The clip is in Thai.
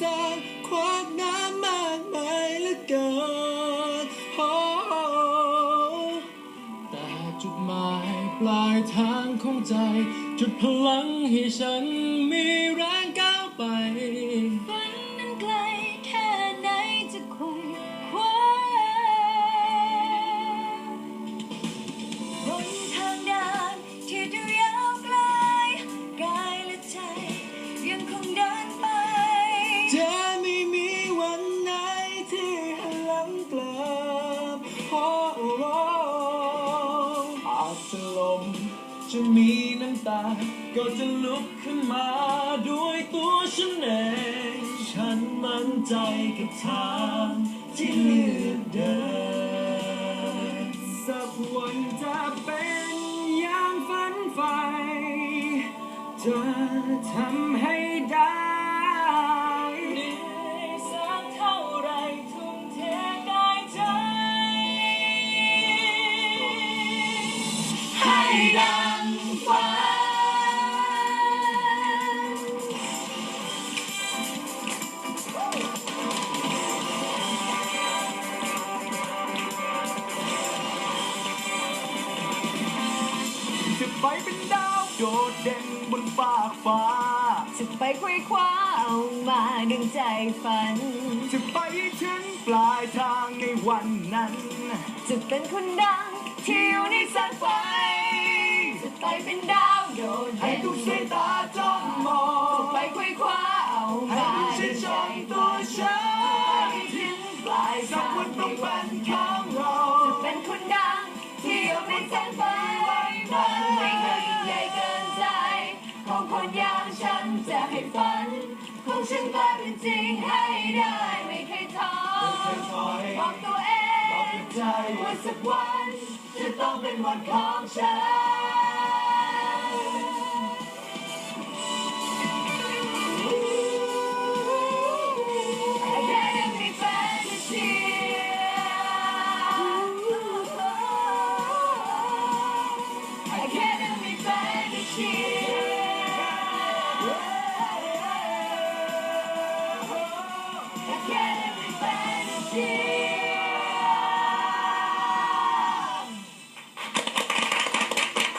สร้างขวามน้ำมากมายเลือเกินโอ้แต่จุดหมายปลายทางของใจ จุดพลังให้ฉันมีแรงก้าวไป อ้อ้อาจจะลมจะมีน้ำตา ก็จะลุกขึ้นมาด้วยตัวฉันเอง ฉันมั่นใจกับทางที่เลือกเดินสักวันจะเป็นอย่างฝันใฝ่จะทำให้ได้ ดังฝันจะไปเป็นดาวโดดเด่นบนฟากฟ้า จะไปคุยคว้าเอามาดึงใจฝัน จะไปให้ถึงปลายทางในวันนั้น จะเป็นคนดังที่อยู่ในแสงไฟจะ ไปเป็นดาวโดดให้เด่นทุกสายตาจ้องมอจะงไปคุยคว้าเอาให้ทุกชื่งนใจชมตัวฉันไปถึงปลายสักทางวันต้องเป็วันของเราจะเป็นคนดังที่อยู่ในแสงไฟมันไม่เคยยิ่งใหญ่เกินใจ ของคนอย่างฉันจะให้ฝันของฉันกลายเป็นจริงให้ได้ไม่เคยท้อบอกตัวเองใจว่าสักวันจะต้องเป็นวันของฉัน I can't. I can't.